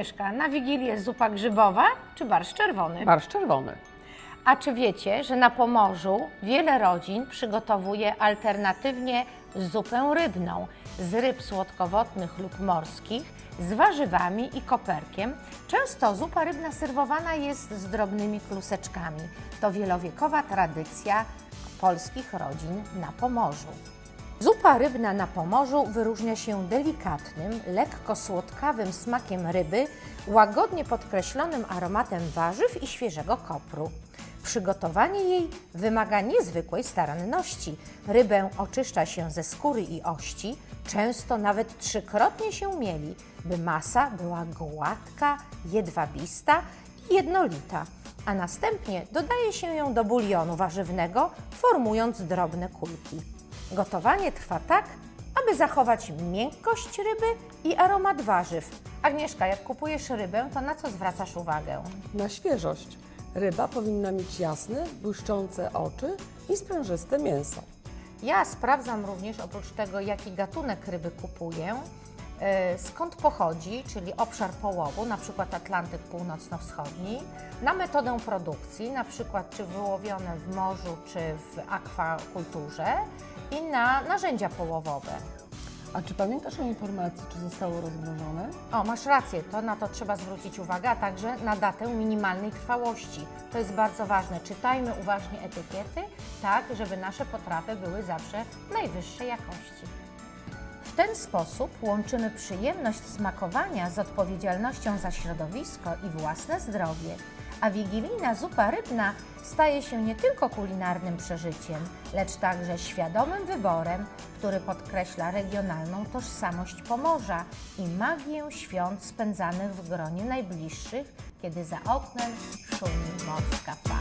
Agnieszka, na Wigilię zupa grzybowa czy barszcz czerwony? Barszcz czerwony. A czy wiecie, że na Pomorzu wiele rodzin przygotowuje alternatywnie zupę rybną z ryb słodkowodnych lub morskich, z warzywami i koperkiem? Często zupa rybna serwowana jest z drobnymi kluseczkami. To wielowiekowa tradycja polskich rodzin na Pomorzu. Zupa rybna na Pomorzu wyróżnia się delikatnym, lekko słodkawym smakiem ryby, łagodnie podkreślonym aromatem warzyw i świeżego kopru. Przygotowanie jej wymaga niezwykłej staranności. Rybę oczyszcza się ze skóry i ości, często nawet trzykrotnie się mieli, by masa była gładka, jedwabista i jednolita, a następnie dodaje się ją do bulionu warzywnego, formując drobne kulki. Gotowanie trwa tak, aby zachować miękkość ryby i aromat warzyw. Agnieszka, jak kupujesz rybę, to na co zwracasz uwagę? Na świeżość. Ryba powinna mieć jasne, błyszczące oczy i sprężyste mięso. Ja sprawdzam również oprócz tego, jaki gatunek ryby kupuję, e, skąd pochodzi, czyli obszar połowu, na przykład Atlantyk Północno-Wschodni, na metodę produkcji, na przykład czy wyłowione w morzu, czy w akwakulturze i na narzędzia połowowe. A czy pamiętasz o informacji, czy zostało rozmrożone? O, masz rację, to na to trzeba zwrócić uwagę, a także na datę minimalnej trwałości. To jest bardzo ważne. Czytajmy uważnie etykiety, tak żeby nasze potrawy były zawsze najwyższej jakości. W ten sposób łączymy przyjemność smakowania z odpowiedzialnością za środowisko i własne zdrowie, a wigilijna zupa rybna staje się nie tylko kulinarnym przeżyciem, lecz także świadomym wyborem, który podkreśla regionalną tożsamość Pomorza i magię świąt spędzanych w gronie najbliższych, kiedy za oknem szumi morska fala.